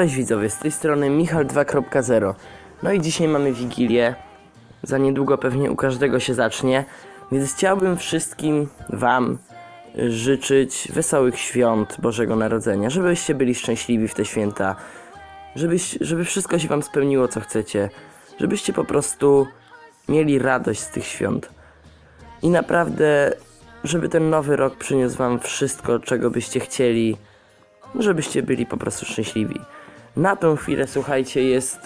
Cześć widzowie, z tej strony Michal 2.0. No i dzisiaj mamy Wigilię. Za niedługo pewnie u każdego się zacznie. Więc chciałbym wszystkim Wam życzyć wesołych świąt Bożego Narodzenia. Żebyście byli szczęśliwi w te święta. Żebyś, żeby wszystko się Wam spełniło, co chcecie. Żebyście po prostu mieli radość z tych świąt. I naprawdę, żeby ten nowy rok przyniósł Wam wszystko, czego byście chcieli żebyście byli po prostu szczęśliwi. Na tą chwilę, słuchajcie, jest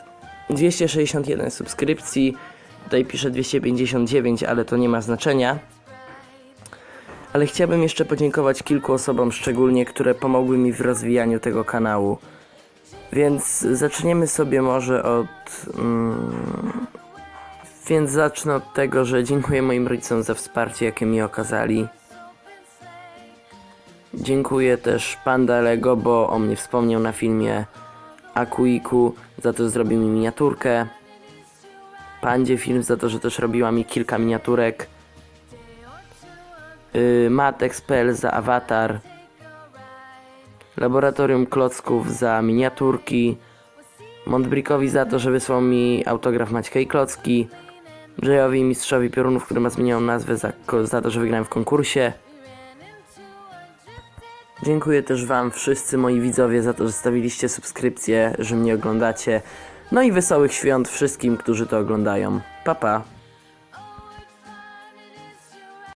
261 subskrypcji. Tutaj piszę 259, ale to nie ma znaczenia. Ale chciałbym jeszcze podziękować kilku osobom szczególnie, które pomogły mi w rozwijaniu tego kanału. Więc zaczniemy sobie może od. Mm, więc zacznę od tego, że dziękuję moim rodzicom za wsparcie, jakie mi okazali. Dziękuję też Panda Lego, bo o mnie wspomniał na filmie Akuiku, za to że zrobił mi miniaturkę. Pandzie Film za to, że też robiła mi kilka miniaturek. Yy, Matex.pl za awatar. Laboratorium Klocków za miniaturki. Montbrickowi za to, że wysłał mi autograf Maćka i Klocki. Jayowi Mistrzowi Piorunów, który ma zmienioną nazwę za, za to, że wygrałem w konkursie. Dziękuję też Wam wszyscy moi widzowie za to, że stawiliście subskrypcję, że mnie oglądacie. No i wesołych świąt wszystkim, którzy to oglądają. Pa pa!